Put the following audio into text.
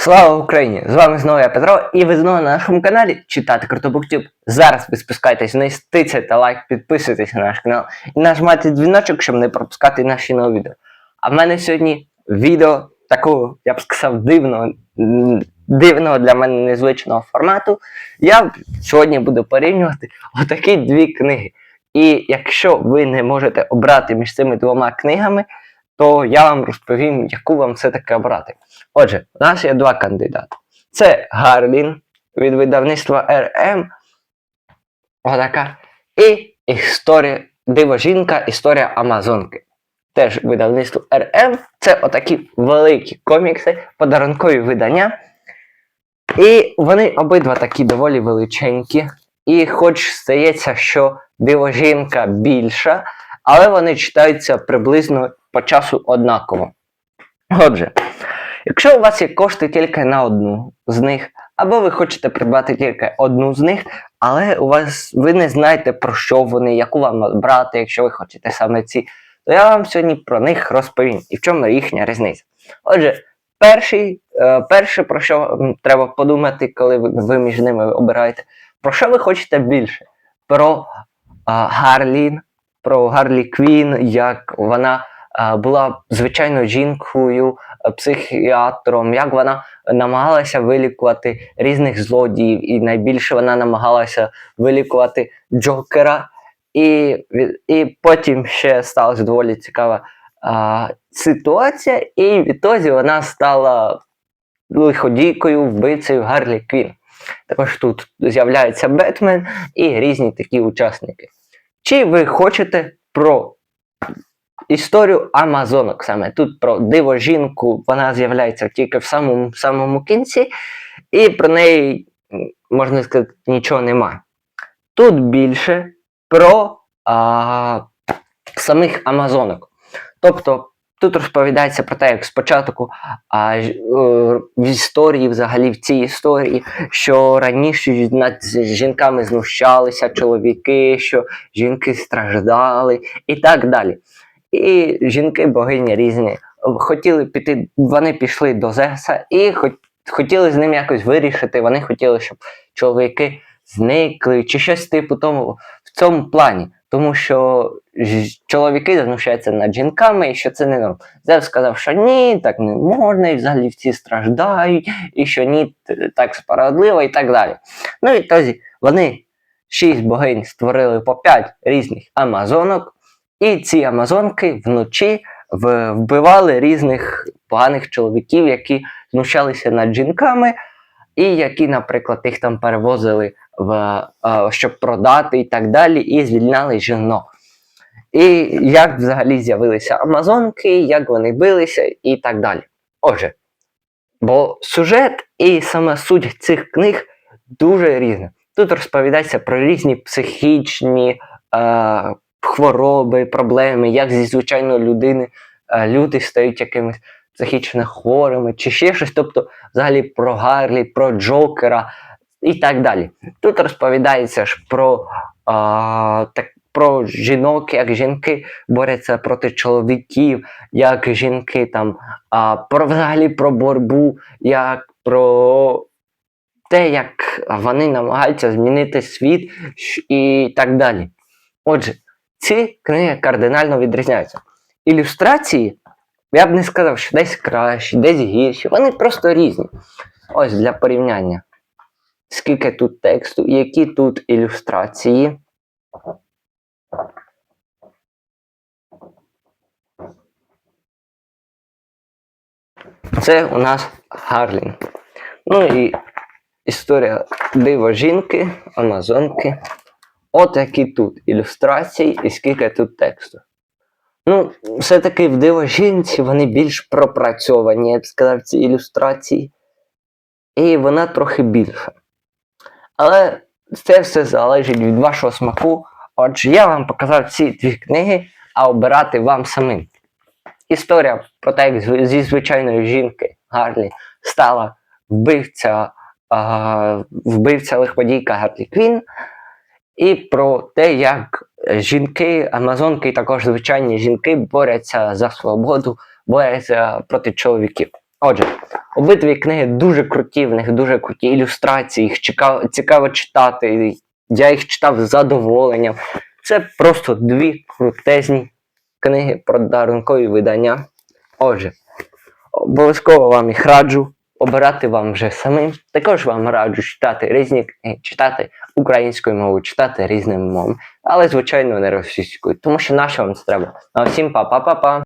Слава Україні! З вами знову я Петро, і ви знову на нашому каналі читати Крутобуктюб. Зараз ви спускайтесь вниз, тицяйте лайк, підписуйтесь на наш канал і нажимайте дзвіночок, щоб не пропускати наші нові відео. А в мене сьогодні відео такого, я б сказав, дивного, дивного для мене незвичного формату. Я сьогодні буду порівнювати отакі дві книги. І якщо ви не можете обрати між цими двома книгами, то я вам розповім, яку вам все-таки обрати. Отже, у нас є два кандидати. Це Гарлін від видавництва РМ. Отака. І історія Диво жінка, історія Амазонки. Теж видавництво РМ. Це отакі великі комікси, подарункові видання. І вони обидва такі доволі величенькі. І хоч здається, що диво жінка більша, але вони читаються приблизно по часу однаково. Отже, якщо у вас є кошти тільки на одну з них, або ви хочете придбати тільки одну з них, але у вас ви не знаєте про що вони, яку вам брати, якщо ви хочете саме ці, то я вам сьогодні про них розповім і в чому їхня різниця. Отже, перший, е, перше, про що треба подумати, коли ви, між ними обираєте, про що ви хочете більше? Про Гарлін, про Гарлі Квін, як вона була звичайно жінкою, психіатром, як вона намагалася вилікувати різних злодіїв, і найбільше вона намагалася вилікувати Джокера. І, і потім ще сталася доволі цікава а, ситуація, і відтоді вона стала лиходійкою, вбивцею Гарлі Квін. Також тут з'являється Бетмен і різні такі учасники. Чи ви хочете про історію Амазонок саме? Тут про диво жінку, вона з'являється тільки в самому, самому кінці, і про неї, можна сказати, нічого нема. Тут більше про а, самих Амазонок. Тобто тут розповідається про те, як спочатку а, е, в історії, взагалі в цій історії, що раніше над жінками знущалися чоловіки, що жінки страждали і так далі. І жінки, богині різні, хотіли піти, вони пішли до Зевса і хот- хотіли з ним якось вирішити. Вони хотіли, щоб чоловіки зникли, чи щось типу тому в цьому плані. Тому що чоловіки знущаються над жінками, і що це не норм. Зевс сказав, що ні, так не можна, і взагалі всі страждають, і що ні, так справедливо, і так далі. Ну і тоді вони шість богинь створили по п'ять різних амазонок, і ці амазонки вночі вбивали різних поганих чоловіків, які знущалися над жінками, і які, наприклад, їх там перевозили в, е, щоб продати і так далі, і звільняли жінок. І як взагалі з'явилися амазонки, як вони билися, і так далі. Отже, бо сюжет і саме суть цих книг дуже різна. Тут розповідається про різні психічні е, хвороби, проблеми, як зі звичайної людини е, люди стають якимись психічно хворими, чи ще щось, тобто взагалі про Гарлі, про Джокера і так далі. Тут розповідається ж про, а, так, про жінок, як жінки борються проти чоловіків, як жінки там, а, про взагалі про боротьбу, як про те, як вони намагаються змінити світ і так далі. Отже, ці книги кардинально відрізняються. Ілюстрації, я б не сказав, що десь кращі, десь гірші, вони просто різні. Ось для порівняння. Скільки тут тексту, які тут ілюстрації. Це у нас Гарлін. Ну і історія диво жінки, Амазонки. От які тут ілюстрації і скільки тут тексту. Ну, все-таки в диво жінці вони більш пропрацьовані, я б сказав, ці ілюстрації. І вона трохи більша. Але це все залежить від вашого смаку. Отже, я вам показав ці дві книги, а обирати вам самим. Історія про те, як зі звичайної жінки Гарлі стала вбивця, а, вбивця лиходійка Гарлі Квін, і про те, як жінки, амазонки і також звичайні жінки борються за свободу, борються проти чоловіків. Отже, Обидві книги дуже круті, в них дуже круті ілюстрації, їх цікаво, цікаво читати. Я їх читав з задоволенням. Це просто дві крутезні книги про дарункові видання. Отже, обов'язково вам їх раджу. Обирати вам вже самим. Також вам раджу читати різні книги, читати українською мовою, читати різними мовами, але, звичайно, не російською, тому що наша вам це треба. А всім па-па-па-па.